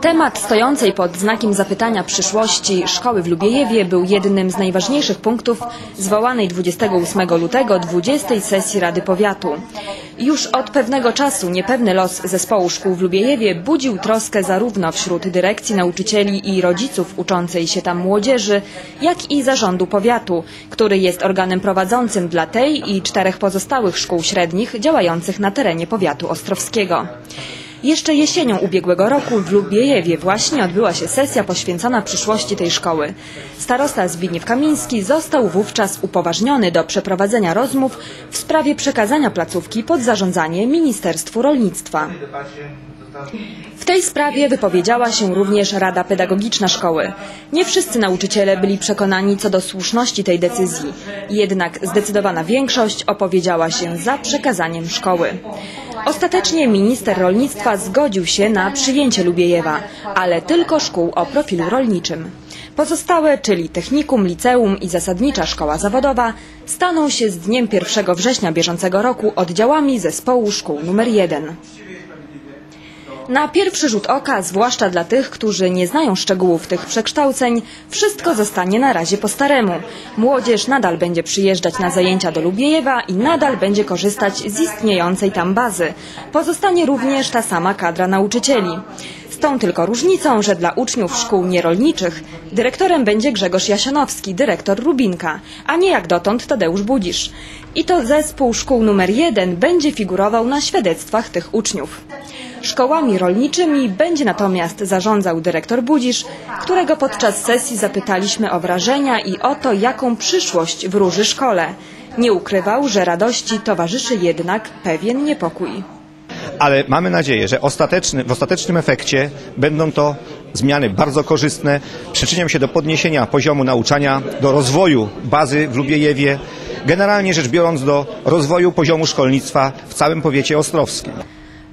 Temat stojącej pod znakiem zapytania przyszłości szkoły w Lubiejewie był jednym z najważniejszych punktów zwołanej 28 lutego 20 sesji Rady Powiatu. Już od pewnego czasu niepewny los zespołu szkół w Lubiejewie budził troskę zarówno wśród dyrekcji, nauczycieli i rodziców uczącej się tam młodzieży, jak i zarządu powiatu, który jest organem prowadzącym dla tej i czterech pozostałych szkół średnich działających na terenie powiatu ostrowskiego. Jeszcze jesienią ubiegłego roku w Lubiejewie właśnie odbyła się sesja poświęcona przyszłości tej szkoły. Starosta Zbigniew Kamiński został wówczas upoważniony do przeprowadzenia rozmów w sprawie przekazania placówki pod zarządzanie Ministerstwu Rolnictwa. W tej sprawie wypowiedziała się również Rada Pedagogiczna Szkoły. Nie wszyscy nauczyciele byli przekonani co do słuszności tej decyzji, jednak zdecydowana większość opowiedziała się za przekazaniem szkoły. Ostatecznie minister rolnictwa zgodził się na przyjęcie Lubiejewa, ale tylko szkół o profilu rolniczym. Pozostałe, czyli technikum, liceum i zasadnicza szkoła zawodowa, staną się z dniem 1 września bieżącego roku oddziałami zespołu szkół numer 1. Na pierwszy rzut oka, zwłaszcza dla tych, którzy nie znają szczegółów tych przekształceń, wszystko zostanie na razie po staremu. Młodzież nadal będzie przyjeżdżać na zajęcia do Lubiejewa i nadal będzie korzystać z istniejącej tam bazy. Pozostanie również ta sama kadra nauczycieli. Z tą tylko różnicą, że dla uczniów szkół nierolniczych dyrektorem będzie Grzegorz Jasionowski, dyrektor Rubinka, a nie jak dotąd Tadeusz Budzisz. I to zespół szkół numer jeden będzie figurował na świadectwach tych uczniów. Szkołami rolniczymi będzie natomiast zarządzał dyrektor Budzisz, którego podczas sesji zapytaliśmy o wrażenia i o to, jaką przyszłość wróży szkole. Nie ukrywał, że radości towarzyszy jednak pewien niepokój. ale mamy nadzieję, że ostateczny, w ostatecznym efekcie będą to zmiany bardzo korzystne, przyczynią się do podniesienia poziomu nauczania, do rozwoju bazy w Lubiejewie, generalnie rzecz biorąc do rozwoju poziomu szkolnictwa w całym powiecie ostrowskim.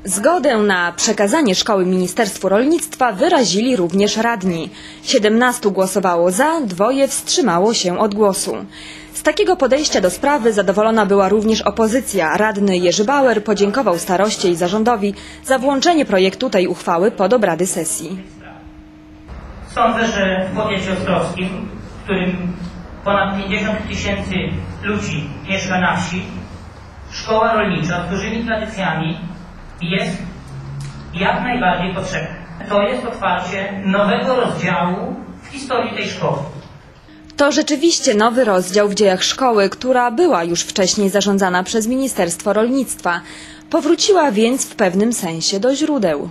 Zgodę na przekazanie szkoły Ministerstwu Rolnictwa wyrazili również radni. 17 głosowało za, dwoje wstrzymało się od głosu. Z takiego podejścia do sprawy zadowolona była również opozycja. Radny Jerzy Bauer podziękował staroście i zarządowi za włączenie projektu tej uchwały pod obrady sesji. Sądzę, że w powiecie ostrowskim, w którym ponad 50 tysięcy ludzi mieszka na wsi, szkoła rolnicza z dużymi tradycjami jest jak najbardziej potrzebna. To jest otwarcie nowego rozdziału w historii tej szkoły. To rzeczywiście nowy rozdział w dziejach szkoły, która była już wcześniej zarządzana przez Ministerstwo Rolnictwa. Powróciła więc w pewnym sensie do źródeł.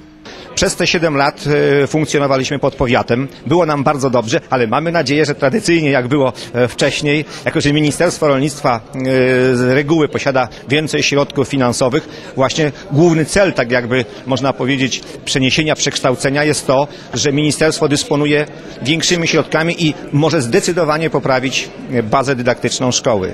Przez te 7 lat e, funkcjonowaliśmy pod powiatem. Było nam bardzo dobrze, ale mamy nadzieję, że tradycyjnie, jak było e, wcześniej, jako że Ministerstwo Rolnictwa e, z reguły posiada więcej środków finansowych, właśnie główny cel, tak jakby można powiedzieć, przeniesienia, przekształcenia jest to, że ministerstwo dysponuje większymi środkami i może zdecydowanie poprawić bazę dydaktyczną szkoły.